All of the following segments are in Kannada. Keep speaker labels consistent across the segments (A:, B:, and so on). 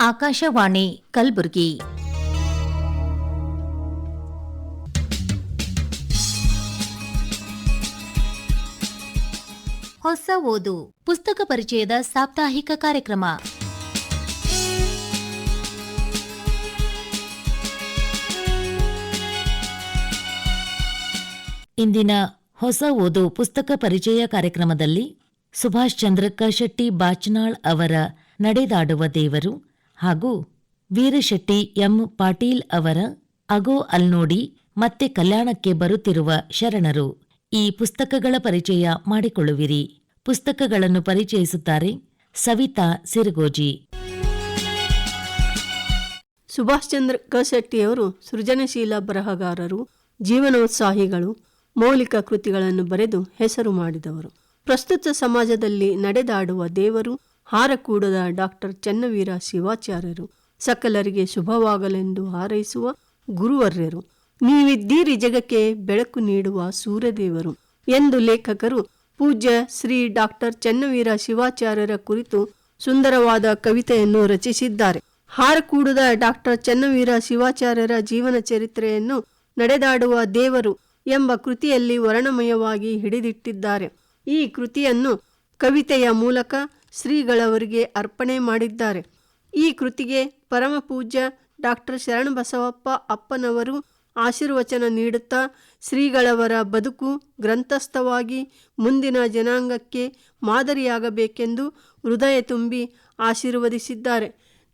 A: ಆಕಾಶವಾಣಿ ಕಲಬುರಗಿ. ಹೊಸ ಓದು, ಪುಸ್ತಕ ಪರಿಚಯದ ಸಾಪ್ತಾಹಿಕ ಕಾರ್ಯಕ್ರಮ. ಇಂದಿನ ಹೊಸ ಓದು, ಪುಸ್ತಕ ಪರಿಚಯ ಕಾರ್ಯಕ್ರಮದಲ್ಲಿ ಸುಭಾಷ್ ಚಂದ್ರಕ್ಕ ಶೆಟ್ಟಿ ಬಾಚನಾಳ್ ಅವರ ನಡೆದಾಡುವ ದೇವರು ಹಾಗೂ ವೀರಶೆಟ್ಟಿ ಎಂ ಪಾಟೀಲ್ ಅವರ ಅಗೋ ಅಲ್ನೋಡಿ ಮತ್ತೆ ಕಲ್ಯಾಣಕ್ಕೆ ಬರುತ್ತಿರುವ ಶರಣರು. ಈ ಪುಸ್ತಕಗಳ ಪರಿಚಯ ಮಾಡಿಕೊಳ್ಳುವಿರಿ. ಪುಸ್ತಕಗಳನ್ನು ಪರಿಚಯಿಸುತ್ತಾರೆ ಸವಿತಾ ಸಿರಗೋಜಿ.
B: ಸುಭಾಷ್ ಚಂದ್ರ ಕಶೆಟ್ಟಿಯವರು ಸೃಜನಶೀಲ ಬರಹಗಾರರು, ಜೀವನೋತ್ಸಾಹಿಗಳು, ಮೌಲಿಕ ಕೃತಿಗಳನ್ನು ಬರೆದು ಹೆಸರು ಮಾಡಿದವರು. ಪ್ರಸ್ತುತ ಸಮಾಜದಲ್ಲಿ ನಡೆದಾಡುವ ದೇವರು ಹಾರಕೂಡದ ಡಾಕ್ಟರ್ ಚನ್ನವೀರ ಶಿವಾಚಾರ್ಯರು ಸಕಲರಿಗೆ ಶುಭವಾಗಲೆಂದು ಹಾರೈಸುವ ಗುರುವರ್ಯರು. ನೀವಿದ್ದೀರಿ ಜಗಕ್ಕೆ ಬೆಳಕು ನೀಡುವ ಸೂರ್ಯದೇವರು ಎಂದು ಲೇಖಕರು ಪೂಜ್ಯ ಶ್ರೀ ಡಾಕ್ಟರ್ ಚನ್ನವೀರ ಶಿವಾಚಾರ್ಯರ ಕುರಿತು ಸುಂದರವಾದ ಕವಿತೆಯನ್ನು ರಚಿಸಿದ್ದಾರೆ. ಹಾರಕೂಡದ ಡಾಕ್ಟರ್ ಚನ್ನವೀರ ಶಿವಾಚಾರ್ಯರ ಜೀವನ ಚರಿತ್ರೆಯನ್ನು ನಡೆದಾಡುವ ದೇವರು ಎಂಬ ಕೃತಿಯಲ್ಲಿ ವರ್ಣಮಯವಾಗಿ ಹಿಡಿದಿಟ್ಟಿದ್ದಾರೆ. ಈ ಕೃತಿಯನ್ನು ಕವಿತೆಯ ಮೂಲಕ ಶ್ರೀಗಳವರಿಗೆ ಅರ್ಪಣೆ ಮಾಡಿದ್ದಾರೆ. ಈ ಕೃತಿಗೆ ಪರಮ ಪೂಜ್ಯ ಡಾಕ್ಟರ್ ಶರಣಬಸವಪ್ಪ ಅಪ್ಪನವರು ಆಶೀರ್ವಚನ ನೀಡುತ್ತಾ ಶ್ರೀಗಳವರ ಬದುಕು ಗ್ರಂಥಸ್ಥವಾಗಿ ಮುಂದಿನ ಜನಾಂಗಕ್ಕೆ ಮಾದರಿಯಾಗಬೇಕೆಂದು ಹೃದಯ ತುಂಬಿ ಆಶೀರ್ವದಿಸಿದ್ದಾರೆ.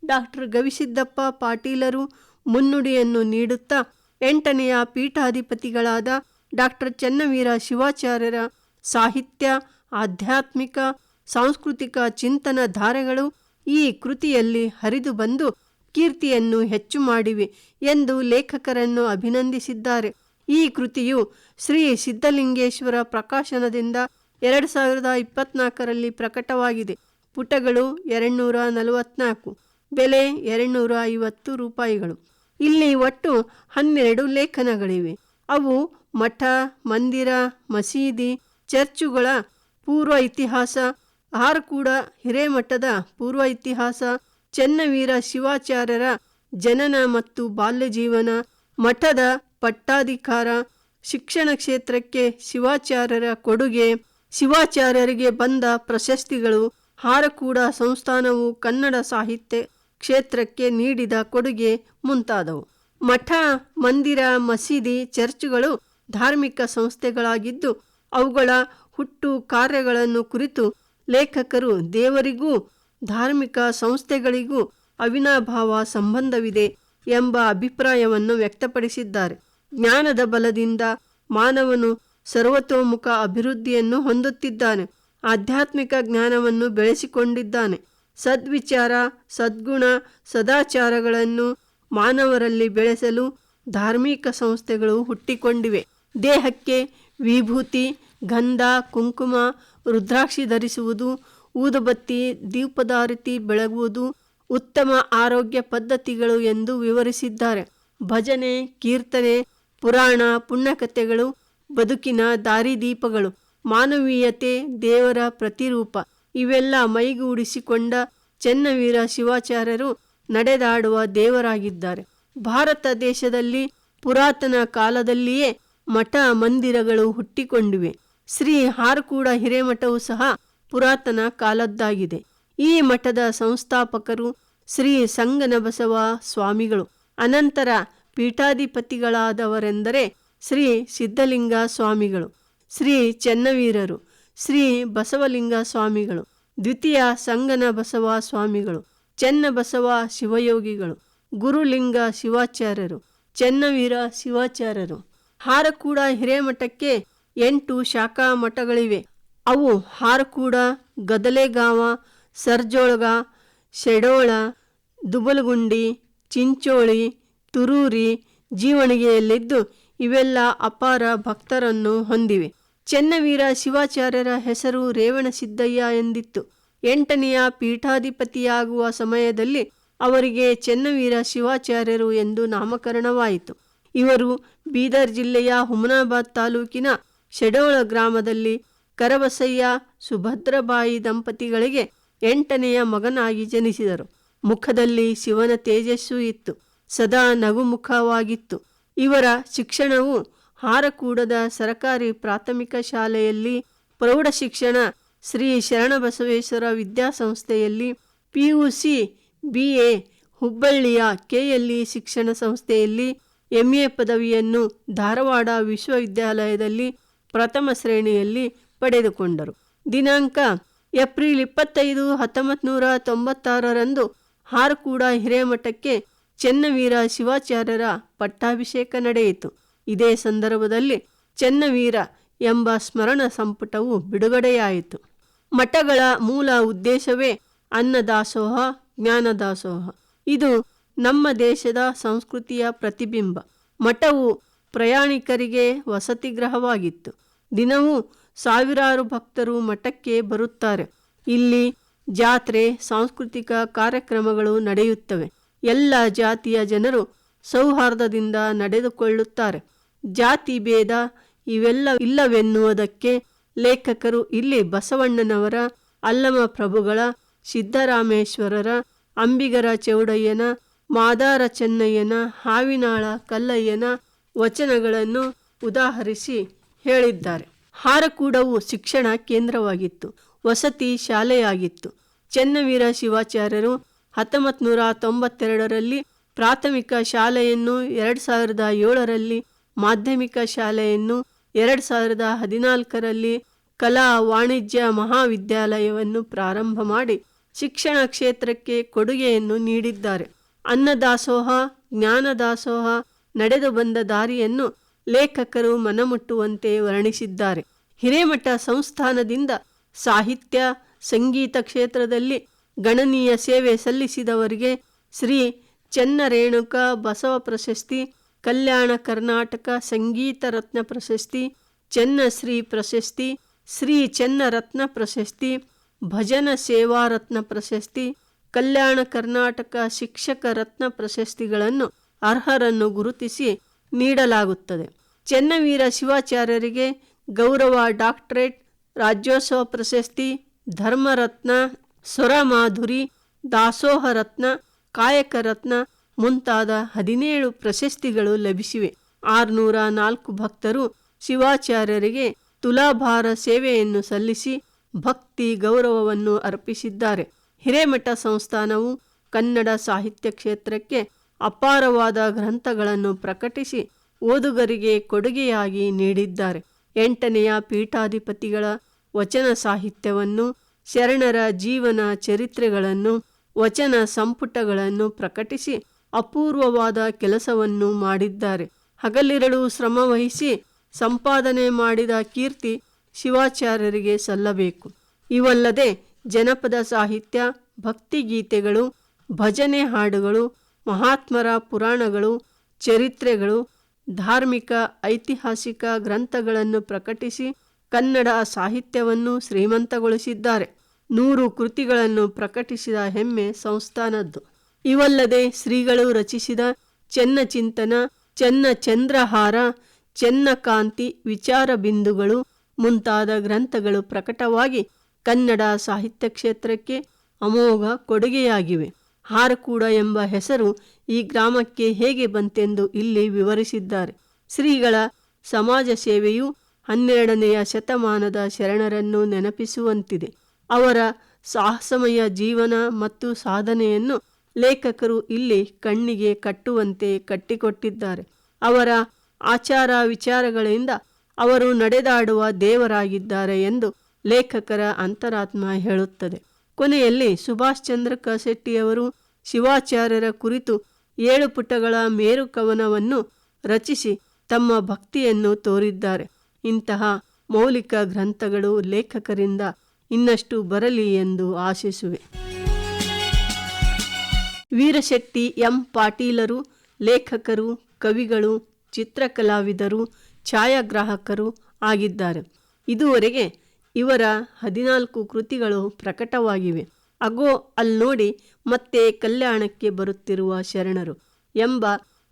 B: ಡಾಕ್ಟರ್ ಗವಿಸಿದ್ದಪ್ಪ ಪಾಟೀಲರು ಮುನ್ನುಡಿಯನ್ನು ನೀಡುತ್ತಾ ಎಂಟನೆಯ ಪೀಠಾಧಿಪತಿಗಳಾದ ಡಾಕ್ಟರ್ ಚನ್ನವೀರ ಶಿವಾಚಾರ್ಯರ ಸಾಹಿತ್ಯ, ಆಧ್ಯಾತ್ಮಿಕ ಸಾಂಸ್ಕೃತಿಕ ಚಿಂತನ ಧಾರೆಗಳು ಈ ಕೃತಿಯಲ್ಲಿ ಹರಿದು ಬಂದು ಕೀರ್ತಿಯನ್ನು ಹೆಚ್ಚು ಮಾಡಿವೆ ಎಂದು ಲೇಖಕರನ್ನು ಅಭಿನಂದಿಸಿದ್ದಾರೆ. ಈ ಕೃತಿಯು ಶ್ರೀ ಸಿದ್ಧಲಿಂಗೇಶ್ವರ ಪ್ರಕಾಶನದಿಂದ ಎರಡು ಸಾವಿರದ ಇಪ್ಪತ್ನಾಲ್ಕರಲ್ಲಿ ಪ್ರಕಟವಾಗಿದೆ. ಪುಟಗಳು ಎರಡ್ನೂರ ನಲವತ್ನಾಲ್ಕು, ಬೆಲೆ ಎರಡ್ನೂರ ಐವತ್ತು ರೂಪಾಯಿಗಳು. ಇಲ್ಲಿ ಒಟ್ಟು ಹನ್ನೆರಡು ಲೇಖನಗಳಿವೆ. ಅವು ಮಠ, ಮಂದಿರ, ಮಸೀದಿ, ಚರ್ಚುಗಳ ಪೂರ್ವ ಇತಿಹಾಸ ಹಾರಕೂಡ ಹಿರೇಮಠದ ಪೂರ್ವ ಇತಿಹಾಸ ಚೆನ್ನವೀರ ಶಿವಾಚಾರ್ಯರ ಜನನ ಮತ್ತು ಬಾಲ್ಯ ಜೀವನ ಮಠದ ಪಟ್ಟಾಧಿಕಾರ, ಶಿಕ್ಷಣ ಕ್ಷೇತ್ರಕ್ಕೆ ಶಿವಾಚಾರ್ಯರ ಕೊಡುಗೆ, ಶಿವಾಚಾರ್ಯರಿಗೆ ಬಂದ ಪ್ರಶಸ್ತಿಗಳು ಹಾರಕೂಡ ಸಂಸ್ಥಾನವು ಕನ್ನಡ ಸಾಹಿತ್ಯ ಕ್ಷೇತ್ರಕ್ಕೆ ನೀಡಿದ ಕೊಡುಗೆ ಮುಂತಾದವು. ಮಠ, ಮಂದಿರ, ಮಸೀದಿ, ಚರ್ಚ್ಗಳು ಧಾರ್ಮಿಕ ಸಂಸ್ಥೆಗಳಾಗಿದ್ದು ಅವುಗಳ ಹುಟ್ಟು ಕಾರ್ಯಗಳನ್ನು ಕುರಿತು ಲೇಖಕರು ದೇವರಿಗೂ ಧಾರ್ಮಿಕ ಸಂಸ್ಥೆಗಳಿಗೂ ಅವಿನಾಭಾವ ಸಂಬಂಧವಿದೆ ಎಂಬ ಅಭಿಪ್ರಾಯವನ್ನು ವ್ಯಕ್ತಪಡಿಸಿದ್ದಾರೆ. ಜ್ಞಾನದ ಬಲದಿಂದ ಮಾನವನು ಸರ್ವತೋಮುಖ ಅಭಿವೃದ್ಧಿಯನ್ನು ಹೊಂದುತ್ತಿದ್ದಾನೆ. ಆಧ್ಯಾತ್ಮಿಕ ಜ್ಞಾನವನ್ನು ಬೆಳೆಸಿಕೊಂಡಿದ್ದಾನೆ. ಸದ್ವಿಚಾರ, ಸದ್ಗುಣ, ಸದಾಚಾರಗಳನ್ನು ಮಾನವರಲ್ಲಿ ಬೆಳೆಸಲು ಧಾರ್ಮಿಕ ಸಂಸ್ಥೆಗಳು ಹುಟ್ಟಿಕೊಂಡಿವೆ. ದೇಹಕ್ಕೆ ವಿಭೂತಿ ಗಂಧ, ಕುಂಕುಮ, ರುದ್ರಾಕ್ಷಿ ಧರಿಸುವುದು, ಊದುಬತ್ತಿ ದೀಪದಾರಿತಿ ಬೆಳಗುವುದು ಉತ್ತಮ ಆರೋಗ್ಯ ಪದ್ಧತಿಗಳು ಎಂದು ವಿವರಿಸಿದ್ದಾರೆ. ಭಜನೆ, ಕೀರ್ತನೆ, ಪುರಾಣ, ಪುಣ್ಯಕಥೆಗಳು, ಬದುಕಿನ ದಾರಿದೀಪಗಳು, ಮಾನವೀಯತೆ, ದೇವರ ಪ್ರತಿರೂಪ, ಇವೆಲ್ಲ ಮೈಗೂಡಿಸಿಕೊಂಡ ಚೆನ್ನವೀರ ಶಿವಾಚಾರ್ಯರು ನಡೆದಾಡುವ ದೇವರಾಗಿದ್ದಾರೆ. ಭಾರತ ದೇಶದಲ್ಲಿ ಪುರಾತನ ಕಾಲದಲ್ಲಿಯೇ ಮಠ ಮಂದಿರಗಳು ಹುಟ್ಟಿಕೊಂಡಿವೆ. ಶ್ರೀ ಹಾರಕೂಡ ಹಿರೇಮಠವು ಸಹ ಪುರಾತನ ಕಾಲದ್ದಾಗಿದೆ. ಈ ಮಠದ ಸಂಸ್ಥಾಪಕರು ಶ್ರೀ ಸಂಗನಬಸವ ಸ್ವಾಮಿಗಳು. ಅನಂತರ ಪೀಠಾಧಿಪತಿಗಳಾದವರೆಂದರೆ ಶ್ರೀ ಸಿದ್ಧಲಿಂಗ ಸ್ವಾಮಿಗಳು, ಶ್ರೀ ಚೆನ್ನವೀರರು, ಶ್ರೀ ಬಸವಲಿಂಗ ಸ್ವಾಮಿಗಳು, ದ್ವಿತೀಯ ಸಂಗನ ಬಸವ ಸ್ವಾಮಿಗಳು, ಚೆನ್ನಬಸವ ಶಿವಯೋಗಿಗಳು, ಗುರುಲಿಂಗ ಶಿವಾಚಾರ್ಯರು, ಚೆನ್ನವೀರ ಶಿವಾಚಾರ್ಯರು. ಹಾರಕೂಡ ಹಿರೇಮಠಕ್ಕೆ ಎಂಟು ಶಾಖಾ ಮಠಗಳಿವೆ ಅವು ಹಾರಕೂಡ, ಗದಲೆಗಾವ, ಸರ್ಜೋಳ್ಗ, ಶೆಡೋಳ, ದುಬಲಗುಂಡಿ, ಚಿಂಚೋಳಿ, ತುರೂರಿ, ಜೀವಣಿಗೆಯಲ್ಲಿದ್ದು ಇವೆಲ್ಲ ಅಪಾರ ಭಕ್ತರನ್ನು ಹೊಂದಿವೆ. ಚೆನ್ನವೀರ ಶಿವಾಚಾರ್ಯರ ಹೆಸರು ರೇವಣಸಿದ್ದಯ್ಯ ಎಂದಿತ್ತು. ಎಂಟನೆಯ ಪೀಠಾಧಿಪತಿಯಾಗುವ ಸಮಯದಲ್ಲಿ ಅವರಿಗೆ ಚೆನ್ನವೀರ ಶಿವಾಚಾರ್ಯರು ಎಂದು ನಾಮಕರಣವಾಯಿತು. ಇವರು ಬೀದರ್ ಜಿಲ್ಲೆಯ ಹುಮನಾಬಾದ್ ತಾಲೂಕಿನ ಶೆಡೋಳ ಗ್ರಾಮದಲ್ಲಿ ಕರಬಸಯ್ಯ ಸುಭದ್ರಬಾಯಿ ದಂಪತಿಗಳಿಗೆ ಎಂಟನೆಯ ಮಗನಾಗಿ ಜನಿಸಿದರು. ಮುಖದಲ್ಲಿ ಶಿವನ ತೇಜಸ್ಸು ಇತ್ತು. ಸದಾ ನಗುಮುಖವಾಗಿತ್ತು. ಇವರ ಶಿಕ್ಷಣವು ಹಾರಕೂಡದ ಸರಕಾರಿ ಪ್ರಾಥಮಿಕ ಶಾಲೆಯಲ್ಲಿ ಪ್ರೌಢ ಶಿಕ್ಷಣ, ಶ್ರೀ ಶರಣಬಸವೇಶ್ವರ ವಿದ್ಯಾಸಂಸ್ಥೆಯಲ್ಲಿ ಪಿಯುಸಿ, ಬಿಎ ಹುಬ್ಬಳ್ಳಿಯ ಕೆಎಲ್ಇ ಶಿಕ್ಷಣ ಸಂಸ್ಥೆಯಲ್ಲಿ ಎಂಎ ಪದವಿಯನ್ನು ಧಾರವಾಡ ವಿಶ್ವವಿದ್ಯಾಲಯದಲ್ಲಿ ಪ್ರಥಮ ಶ್ರೇಣಿಯಲ್ಲಿ ಪಡೆದುಕೊಂಡರು. ದಿನಾಂಕ ಏಪ್ರಿಲ್ ಇಪ್ಪತ್ತೈದು ಹತ್ತೊಂಬತ್ತು ನೂರ ತೊಂಬತ್ತಾರರಂದು ಹಾರಕೂಡ ಹಿರೇಮಠಕ್ಕೆ ಚೆನ್ನವೀರ ಶಿವಾಚಾರ್ಯರ ಪಟ್ಟಾಭಿಷೇಕ ನಡೆಯಿತು. ಇದೇ ಸಂದರ್ಭದಲ್ಲಿ ಚೆನ್ನವೀರ ಎಂಬ ಸ್ಮರಣ ಸಂಪುಟವು ಬಿಡುಗಡೆಯಾಯಿತು. ಮಠಗಳ ಮೂಲ ಉದ್ದೇಶವೇ ಅನ್ನದಾಸೋಹ, ಜ್ಞಾನದಾಸೋಹ. ಇದು ನಮ್ಮ ದೇಶದ ಸಂಸ್ಕೃತಿಯ ಪ್ರತಿಬಿಂಬ. ಮಠವು ಪ್ರಯಾಣಿಕರಿಗೆ ವಸತಿ ಗೃಹವಾಗಿತ್ತು. ದಿನವೂ ಸಾವಿರಾರು ಭಕ್ತರು ಮಠಕ್ಕೆ ಬರುತ್ತಾರೆ. ಇಲ್ಲಿ ಜಾತ್ರೆ, ಸಾಂಸ್ಕೃತಿಕ ಕಾರ್ಯಕ್ರಮಗಳು ನಡೆಯುತ್ತವೆ. ಎಲ್ಲ ಜಾತಿಯ ಜನರು ಸೌಹಾರ್ದದಿಂದ ನಡೆದುಕೊಳ್ಳುತ್ತಾರೆ. ಜಾತಿ ಭೇದ ಇವೆಲ್ಲ ಇಲ್ಲವೆನ್ನುವುದಕ್ಕೆ ಲೇಖಕರು ಇಲ್ಲಿ ಬಸವಣ್ಣನವರ ಅಲ್ಲಮ ಪ್ರಭುಗಳ, ಸಿದ್ದರಾಮೇಶ್ವರರ, ಅಂಬಿಗರ ಚೌಡಯ್ಯನ, ಮಾದಾರ ಚೆನ್ನಯ್ಯನ, ಹಾವಿನಾಳ ಕಲ್ಲಯ್ಯನ ವಚನಗಳನ್ನು ಉದಾಹರಿಸಿ ಹೇಳಿದ್ದಾರೆ. ಹಾರಕೂಡವು ಶಿಕ್ಷಣ ಕೇಂದ್ರವಾಗಿತ್ತು. ವಸತಿ ಶಾಲೆಯಾಗಿತ್ತು. ಚೆನ್ನವೀರ ಶಿವಾಚಾರ್ಯರು ಹತ್ತೊಂಬತ್ತು ನೂರ ತೊಂಬತ್ತೆರಡರಲ್ಲಿ ಪ್ರಾಥಮಿಕ ಶಾಲೆಯನ್ನು ಎರಡು ಸಾವಿರದ ಏಳರಲ್ಲಿ, ಮಾಧ್ಯಮಿಕ ಶಾಲೆಯನ್ನು ಎರಡು ಸಾವಿರದ ಹದಿನಾಲ್ಕರಲ್ಲಿ ಕಲಾ ವಾಣಿಜ್ಯ ಮಹಾವಿದ್ಯಾಲಯವನ್ನು ಪ್ರಾರಂಭ ಮಾಡಿ ಶಿಕ್ಷಣ ಕ್ಷೇತ್ರಕ್ಕೆ ಕೊಡುಗೆಯನ್ನು ನೀಡಿದ್ದಾರೆ. ಅನ್ನದಾಸೋಹ, ಜ್ಞಾನದಾಸೋಹ ನಡೆದು ಬಂದ ದಾರಿಯನ್ನು ಲೇಖಕರು ಮನಮುಟ್ಟುವಂತೆ ವರ್ಣಿಸಿದ್ದಾರೆ. ಹಿರೇಮಠ ಸಂಸ್ಥಾನದಿಂದ ಸಾಹಿತ್ಯ, ಸಂಗೀತ ಕ್ಷೇತ್ರದಲ್ಲಿ ಗಣನೀಯ ಸೇವೆ ಸಲ್ಲಿಸಿದವರಿಗೆ ಶ್ರೀ ಚೆನ್ನರೇಣುಕ ಬಸವ ಪ್ರಶಸ್ತಿ, ಕಲ್ಯಾಣ ಕರ್ನಾಟಕ ಸಂಗೀತ ರತ್ನ ಪ್ರಶಸ್ತಿ ಚೆನ್ನಶ್ರೀ ಪ್ರಶಸ್ತಿ, ಶ್ರೀ ಚೆನ್ನರತ್ನ ಪ್ರಶಸ್ತಿ, ಭಜನ ಸೇವಾ ರತ್ನ ಪ್ರಶಸ್ತಿ, ಕಲ್ಯಾಣ ಕರ್ನಾಟಕ ಶಿಕ್ಷಕ ರತ್ನ ಪ್ರಶಸ್ತಿಗಳನ್ನು ಅರ್ಹರನ್ನು ಗುರುತಿಸಿ ನೀಡಲಾಗುತ್ತದೆ. ಚೆನ್ನವೀರ ಶಿವಾಚಾರ್ಯರಿಗೆ ಗೌರವ, ಡಾಕ್ಟರೇಟ್, ರಾಜ್ಯೋತ್ಸವ ಪ್ರಶಸ್ತಿ, ಧರ್ಮರತ್ನ, ಸ್ವರಮಾಧುರಿ ದಾಸೋಹ ರತ್ನ ಕಾಯಕ ರತ್ನ ಮುಂತಾದ ಹದಿನೇಳು ಪ್ರಶಸ್ತಿಗಳು ಲಭಿಸಿವೆ. ಆರುನೂರ ನಾಲ್ಕು ಭಕ್ತರು ಶಿವಾಚಾರ್ಯರಿಗೆ ತುಲಾಭಾರ ಸೇವೆಯನ್ನು ಸಲ್ಲಿಸಿ ಭಕ್ತಿ ಗೌರವವನ್ನು ಅರ್ಪಿಸಿದ್ದಾರೆ. ಹಿರೇಮಠ ಸಂಸ್ಥಾನವು ಕನ್ನಡ ಸಾಹಿತ್ಯ ಕ್ಷೇತ್ರಕ್ಕೆ ಅಪಾರವಾದ ಗ್ರಂಥಗಳನ್ನು ಪ್ರಕಟಿಸಿ ಓದುಗರಿಗೆ ಕೊಡುಗೆಯಾಗಿ ನೀಡಿದ್ದಾರೆ. ಎಂಟನೆಯ ಪೀಠಾಧಿಪತಿಗಳ ವಚನ ಸಾಹಿತ್ಯವನ್ನು, ಶರಣರ ಜೀವನ ಚರಿತ್ರೆಗಳನ್ನು, ವಚನ ಸಂಪುಟಗಳನ್ನು ಪ್ರಕಟಿಸಿ ಅಪೂರ್ವವಾದ ಕೆಲಸವನ್ನು ಮಾಡಿದ್ದಾರೆ. ಹಗಲಿರಳು ಶ್ರಮವಹಿಸಿ ಸಂಪಾದನೆ ಮಾಡಿದ ಕೀರ್ತಿ ಶಿವಾಚಾರ್ಯರಿಗೆ ಸಲ್ಲಬೇಕು. ಇವಲ್ಲದೆ ಜನಪದ ಸಾಹಿತ್ಯ, ಭಕ್ತಿಗೀತೆಗಳು, ಭಜನೆ ಹಾಡುಗಳು ಮಹಾತ್ಮರ ಪುರಾಣಗಳು, ಚರಿತ್ರೆಗಳು, ಧಾರ್ಮಿಕ, ಐತಿಹಾಸಿಕ ಗ್ರಂಥಗಳನ್ನು ಪ್ರಕಟಿಸಿ ಕನ್ನಡ ಸಾಹಿತ್ಯವನ್ನು ಶ್ರೀಮಂತಗೊಳಿಸಿದ್ದಾರೆ. ನೂರು ಕೃತಿಗಳನ್ನು ಪ್ರಕಟಿಸಿದ ಹೆಮ್ಮೆ ಸಂಸ್ಥಾನದ್ದು. ಇವಲ್ಲದೆ ಶ್ರೀಗಳು ರಚಿಸಿದ ಚೆನ್ನ ಚಿಂತನ ಚೆನ್ನ ಚಂದ್ರಹಾರ ಚೆನ್ನ ಕಾಂತಿ ವಿಚಾರ ಬಿಂದುಗಳು ಮುಂತಾದ ಗ್ರಂಥಗಳು ಪ್ರಕಟವಾಗಿ ಕನ್ನಡ ಸಾಹಿತ್ಯ ಕ್ಷೇತ್ರಕ್ಕೆ ಅಮೋಘ ಕೊಡುಗೆಯಾಗಿವೆ. ಹಾರಕೂಡ ಎಂಬ ಹೆಸರು ಈ ಗ್ರಾಮಕ್ಕೆ ಹೇಗೆ ಬಂತೆಂದು ಇಲ್ಲಿ ವಿವರಿಸಿದ್ದಾರೆ. ಶ್ರೀಗಳ ಸಮಾಜ ಸೇವೆಯು ಹನ್ನೆರಡನೆಯ ಶತಮಾನದ ಶರಣರನ್ನು ನೆನಪಿಸುವಂತಿದೆ. ಅವರ ಸಾಹಸಮಯ ಜೀವನ ಮತ್ತು ಸಾಧನೆಯನ್ನು ಲೇಖಕರು ಇಲ್ಲಿ ಕಣ್ಣಿಗೆ ಕಟ್ಟುವಂತೆ ಕಟ್ಟಿಕೊಟ್ಟಿದ್ದಾರೆ. ಅವರ ಆಚಾರ ವಿಚಾರಗಳಿಂದ ಅವರು ನಡೆದಾಡುವ ದೇವರಾಗಿದ್ದಾರೆ ಎಂದು ಲೇಖಕರ ಅಂತರಾತ್ಮ ಹೇಳುತ್ತದೆ. ಕೊನೆಯಲ್ಲಿ ಸುಭಾಷ್ ಚಂದ್ರ ಕಸೆಟ್ಟಿಯವರು ಶಿವಾಚಾರ್ಯರ ಕುರಿತು ಏಳು ಪುಟಗಳ ಮೇರು ಕವನವನ್ನು ರಚಿಸಿ ತಮ್ಮ ಭಕ್ತಿಯನ್ನು ತೋರಿದ್ದಾರೆ. ಇಂತಹ ಮೌಲಿಕ ಗ್ರಂಥಗಳು ಲೇಖಕರಿಂದ ಇನ್ನಷ್ಟು ಬರಲಿ ಎಂದು ಆಶಿಸುವೆ. ವೀರಶೆಟ್ಟಿ ಎಂ ಪಾಟೀಲರು, ಲೇಖಕರು, ಕವಿಗಳು, ಚಿತ್ರಕಲಾವಿದರು, ಛಾಯಾಗ್ರಾಹಕರು ಆಗಿದ್ದಾರೆ. ಇದುವರೆಗೆ ಇವರ ಹದಿನಾಲ್ಕು ಕೃತಿಗಳು ಪ್ರಕಟವಾಗಿವೆ. ಅಗೋ ಅಲ್ನೋಡಿ ಮತ್ತೆ ಕಲ್ಯಾಣಕ್ಕೆ ಬರುತ್ತಿರುವ ಶರಣರು ಎಂಬ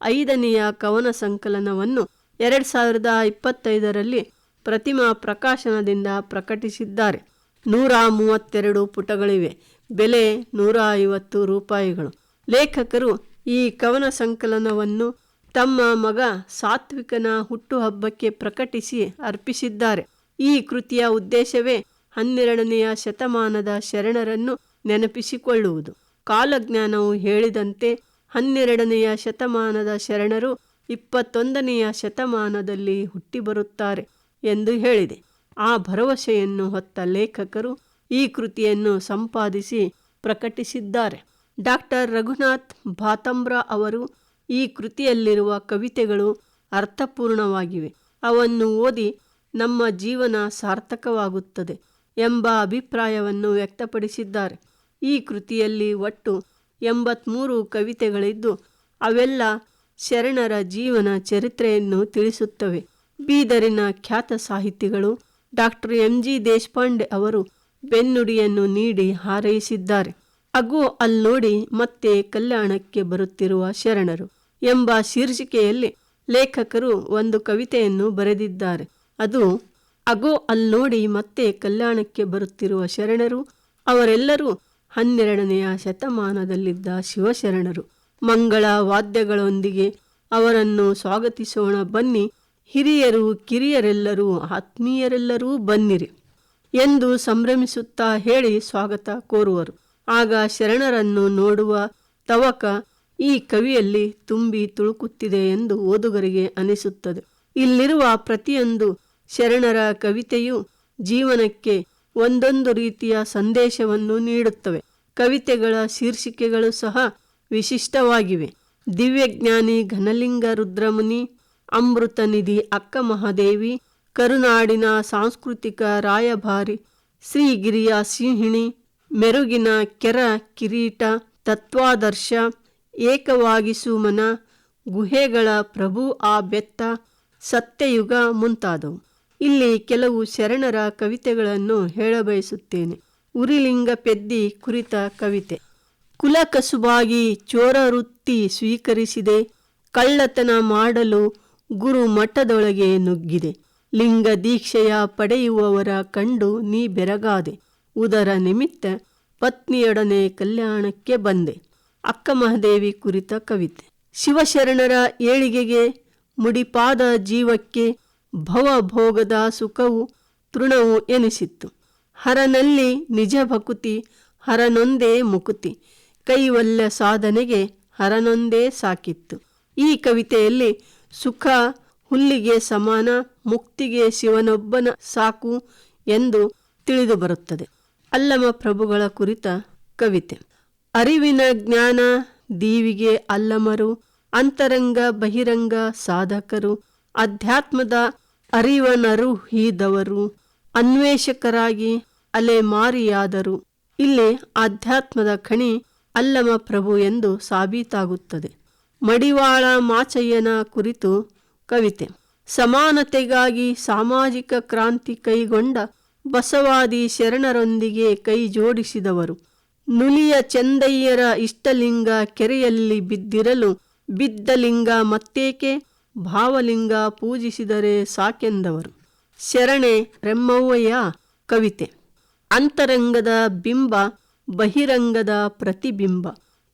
B: ಐದನೆಯ ಕವನ ಸಂಕಲನವನ್ನು ಎರಡು ಸಾವಿರದ ಇಪ್ಪತ್ತೈದರಲ್ಲಿ ಪ್ರತಿಮಾ ಪ್ರಕಾಶನದಿಂದ ಪ್ರಕಟಿಸಿದ್ದಾರೆ. ನೂರ ಮೂವತ್ತೆರಡು ಪುಟಗಳಿವೆ. ಬೆಲೆ ನೂರ ಐವತ್ತು ರೂಪಾಯಿಗಳು. ಲೇಖಕರು ಈ ಕವನ ಸಂಕಲನವನ್ನು ತಮ್ಮ ಮಗ ಸಾತ್ವಿಕನ ಹುಟ್ಟುಹಬ್ಬಕ್ಕೆ ಪ್ರಕಟಿಸಿ ಅರ್ಪಿಸಿದ್ದಾರೆ. ಈ ಕೃತಿಯ ಉದ್ದೇಶವೇ ಹನ್ನೆರಡನೆಯ ಶತಮಾನದ ಶರಣರನ್ನು ನೆನಪಿಸಿಕೊಳ್ಳುವುದು. ಕಾಲಜ್ಞಾನವು ಹೇಳಿದಂತೆ ಹನ್ನೆರಡನೆಯ ಶತಮಾನದ ಶರಣರು ಇಪ್ಪತ್ತೊಂದನೆಯ ಶತಮಾನದಲ್ಲಿ ಹುಟ್ಟಿಬರುತ್ತಾರೆ ಎಂದು ಹೇಳಿದೆ. ಆ ಭರವಸೆಯನ್ನು ಹೊತ್ತ ಲೇಖಕರು ಈ ಕೃತಿಯನ್ನು ಸಂಪಾದಿಸಿ ಪ್ರಕಟಿಸಿದ್ದಾರೆ. ಡಾಕ್ಟರ್ ರಘುನಾಥ್ ಭಾತಂಬ್ರ ಅವರು ಈ ಕೃತಿಯಲ್ಲಿರುವ ಕವಿತೆಗಳು ಅರ್ಥಪೂರ್ಣವಾಗಿವೆ. ಅವನ್ನು ಓದಿ ನಮ್ಮ ಜೀವನ ಸಾರ್ಥಕವಾಗುತ್ತದೆ ಎಂಬ ಅಭಿಪ್ರಾಯವನ್ನು ವ್ಯಕ್ತಪಡಿಸಿದ್ದಾರೆ. ಈ ಕೃತಿಯಲ್ಲಿ ಒಟ್ಟು ಎಂಬತ್ಮೂರು ಕವಿತೆಗಳಿದ್ದು, ಅವೆಲ್ಲ ಶರಣರ ಜೀವನ ಚರಿತ್ರೆಯನ್ನು ತಿಳಿಸುತ್ತವೆ. ಬೀದರಿನ ಖ್ಯಾತ ಸಾಹಿತಿಗಳು ಡಾಕ್ಟರ್ ಎಂ. ಜಿ. ದೇಶಪಾಂಡೆ ಅವರು ಬೆನ್ನುಡಿಯನ್ನು ನೀಡಿ ಹಾರೈಸಿದ್ದಾರೆ. ಅಗೋ ನೋಡಿ, ಮತ್ತೆ ಕಲ್ಯಾಣಕ್ಕೆ ಬರುತ್ತಿರುವ ಶರಣರು ಎಂಬ ಶೀರ್ಷಿಕೆಯಲ್ಲಿ ಲೇಖಕರು ಒಂದು ಕವಿತೆಯನ್ನು ಬರೆದಿದ್ದಾರೆ. ಅದು ಅಗೋ ಅಲ್ನೋಡಿ ಮತ್ತೆ ಕಲ್ಯಾಣಕ್ಕೆ ಬರುತ್ತಿರುವ ಶರಣರು, ಅವರೆಲ್ಲರೂ ಹನ್ನೆರಡನೆಯ ಶತಮಾನದಲ್ಲಿದ್ದ ಶಿವಶರಣರು. ಮಂಗಳ ವಾದ್ಯಗಳೊಂದಿಗೆ ಅವರನ್ನು ಸ್ವಾಗತಿಸೋಣ ಬನ್ನಿ. ಹಿರಿಯರು, ಕಿರಿಯರೆಲ್ಲರೂ, ಆತ್ಮೀಯರೆಲ್ಲರೂ ಬನ್ನಿರಿ ಎಂದು ಸಂಭ್ರಮಿಸುತ್ತಾ ಹೇಳಿ ಸ್ವಾಗತ ಕೋರುವರು. ಆಗ ಶರಣರನ್ನು ನೋಡುವ ತವಕ ಈ ಕವಿಯಲ್ಲಿ ತುಂಬಿ ತುಳುಕುತ್ತಿದೆ ಎಂದು ಓದುಗರಿಗೆ ಅನಿಸುತ್ತದೆ. ಇಲ್ಲಿರುವ ಪ್ರತಿಯೊಂದು ಶರಣರ ಕವಿತೆಯು ಜೀವನಕ್ಕೆ ಒಂದೊಂದು ರೀತಿಯ ಸಂದೇಶವನ್ನು ನೀಡುತ್ತವೆ. ಕವಿತೆಗಳ ಶೀರ್ಷಿಕೆಗಳು ಸಹ ವಿಶಿಷ್ಟವಾಗಿವೆ. ದಿವ್ಯಜ್ಞಾನಿ ಘನಲಿಂಗ ರುದ್ರಮುನಿ, ಅಮೃತ ನಿಧಿ ಅಕ್ಕ ಮಹಾದೇವಿ, ಕರುನಾಡಿನ ಸಾಂಸ್ಕೃತಿಕ ರಾಯಭಾರಿ ಶ್ರೀಗಿರಿಯ ಸಿಂಹಿಣಿ, ಮೆರುಗಿನ ಕೆರ ಕಿರೀಟ, ತತ್ವಾದರ್ಶ ಏಕವಾಗಿಸು ಮನ ಗುಹೆಗಳ ಪ್ರಭು ಆ ಬೆತ್ತ, ಸತ್ಯಯುಗ ಮುಂತಾದವು. ಇಲ್ಲಿ ಕೆಲವು ಶರಣರ ಕವಿತೆಗಳನ್ನು ಹೇಳಬಯಸುತ್ತೇನೆ. ಉರಿಲಿಂಗ ಪೆದ್ದಿ ಕುರಿತ ಕವಿತೆ. ಕುಲಕಸುಬಾಗಿ ಚೋರ ವೃತ್ತಿ ಸ್ವೀಕರಿಸಿದೆ. ಕಳ್ಳತನ ಮಾಡಲು ಗುರು ಮಠದೊಳಗೆ ನುಗ್ಗಿದೆ. ಲಿಂಗ ದೀಕ್ಷೆಯ ಪಡೆಯುವವರ ಕಂಡು ನೀ ಬೆರಗಾದೆ. ಉದರ ನಿಮಿತ್ತ ಪತ್ನಿಯೊಡನೆ ಕಲ್ಯಾಣಕ್ಕೆ ಬಂದೆ. ಅಕ್ಕ ಮಹಾದೇವಿ ಕುರಿತ ಕವಿತೆ. ಶಿವಶರಣರ ಏಳಿಗೆಗೆ ಮುಡಿಪಾದ ಜೀವಕ್ಕೆ ಭವಭೋಗದ ಸುಖವು ತೃಣವು ಎನಿಸಿತ್ತು. ಹರನಲ್ಲಿ ನಿಜ ಭಕುತಿ, ಹರನೊಂದೇ ಮುಕುತಿ. ಕೈವಲ್ಯ ಸಾಧನೆಗೆ ಹರನೊಂದೇ ಸಾಕಿತ್ತು. ಈ ಕವಿತೆಯಲ್ಲಿ ಸುಖ ಹುಲ್ಲಿಗೆ ಸಮಾನ, ಮುಕ್ತಿಗೆ ಶಿವನೊಬ್ಬನ ಸಾಕು ಎಂದು ತಿಳಿದು ಬರುತ್ತದೆ. ಅಲ್ಲಮ ಪ್ರಭುಗಳ ಕುರಿತ ಕವಿತೆ. ಅರಿವಿನ ಜ್ಞಾನ ದೀವಿಗೆ ಅಲ್ಲಮರು, ಅಂತರಂಗ ಬಹಿರಂಗ ಸಾಧಕರು, ಅಧ್ಯಾತ್ಮದ ಅರಿವನರು ಹೀದವರು, ಅನ್ವೇಷಕರಾಗಿ ಅಲೆಮಾರಿಯಾದರು. ಇಲ್ಲಿ ಆಧ್ಯಾತ್ಮದ ಖಣಿ ಅಲ್ಲಮ ಪ್ರಭು ಎಂದು ಸಾಬೀತಾಗುತ್ತದೆ. ಮಡಿವಾಳ ಮಾಚಯ್ಯನ ಕುರಿತು ಕವಿತೆ. ಸಮಾನತೆಗಾಗಿ ಸಾಮಾಜಿಕ ಕ್ರಾಂತಿ ಕೈಗೊಂಡ ಬಸವಾದಿ ಶರಣರೊಂದಿಗೆ ಕೈ ಜೋಡಿಸಿದವರು. ನುಲಿಯ ಚಂದಯ್ಯರ ಇಷ್ಟಲಿಂಗ ಕೆರೆಯಲ್ಲಿ ಬಿದ್ದಿರಲು ಬಿದ್ದಲಿಂಗ ಮತ್ತೇಕೆ? ಭಾವಲಿಂಗ ಪೂಜಿಸಿದರೆ ಸಾಕೆಂದವರು. ಶರಣೆ ರೆಮ್ಮವ್ವಯ್ಯ ಕವಿತೆ. ಅಂತರಂಗದ ಬಿಂಬ, ಬಹಿರಂಗದ ಪ್ರತಿಬಿಂಬ.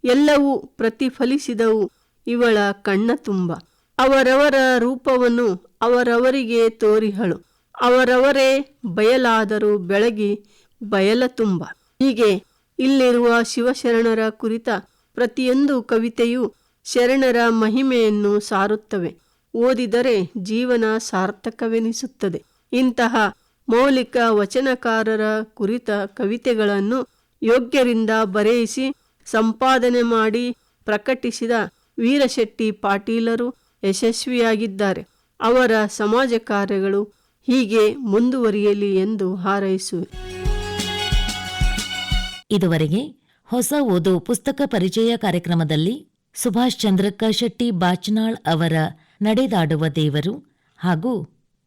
B: ಎಲ್ಲವೂ ಪ್ರತಿಫಲಿಸಿದವು ಇವಳ ಕಣ್ಣ ತುಂಬ ಅವರವರ ರೂಪವನ್ನು ಅವರವರಿಗೆ ತೋರಿಹಳು. ಅವರವರೇ ಬಯಲಾದರೂ ಬೆಳಗಿ ಬಯಲ ತುಂಬ ಹೀಗೆ ಇಲ್ಲಿರುವ ಶಿವಶರಣರ ಕುರಿತ ಪ್ರತಿಯೊಂದು ಕವಿತೆಯು ಶರಣರ ಮಹಿಮೆಯನ್ನು ಸಾರುತ್ತವೆ. ಓದಿದರೆ ಜೀವನ ಸಾರ್ಥಕವೆನಿಸುತ್ತದೆ. ಇಂತಹ ಮೌಲಿಕ ವಚನಕಾರರ ಕುರಿತ ಕವಿತೆಗಳನ್ನು ಯೋಗ್ಯರಿಂದ ಬರೆಯಿಸಿ ಸಂಪಾದನೆ ಮಾಡಿ ಪ್ರಕಟಿಸಿದ ವೀರಶೆಟ್ಟಿ ಪಾಟೀಲರು ಯಶಸ್ವಿಯಾಗಿದ್ದಾರೆ. ಅವರ ಸಮಾಜ ಕಾರ್ಯಗಳು ಹೀಗೆ ಮುಂದುವರಿಯಲಿ ಎಂದು ಹಾರೈಸುವೆ.
A: ಇದುವರೆಗೆ ಹೊಸ ಓದು ಪುಸ್ತಕ ಪರಿಚಯ ಕಾರ್ಯಕ್ರಮದಲ್ಲಿ ಸುಭಾಷ್ ಚಂದ್ರಕ್ಕ ಶೆಟ್ಟಿ ಬಾಚನಾಳ್ ಅವರ ನಡೆದಾಡುವ ದೇವರು ಹಾಗೂ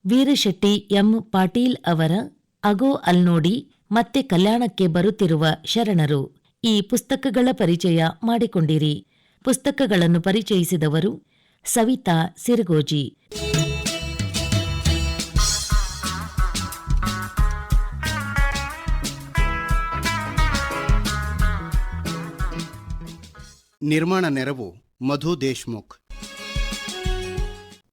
A: ವೀರಶೆಟ್ಟಿ ಎಂ ಪಾಟೀಲ್ ಅವರ ಅಗೋ ಅಲ್ನೋಡಿ ಮತ್ತೆ ಕಲ್ಯಾಣಕ್ಕೆ ಬರುತ್ತಿರುವ ಶರಣರು ಈ ಪುಸ್ತಕಗಳ ಪರಿಚಯ ಮಾಡಿಕೊಂಡಿರಿ. ಪುಸ್ತಕಗಳನ್ನು ಪರಿಚಯಿಸಿದವರು ಸವಿತಾ ಸಿರಗೋಜಿ.
C: ನಿರ್ಮಾಣ ನೆರವು ಮಧು ದೇಶ್ಮುಖ್.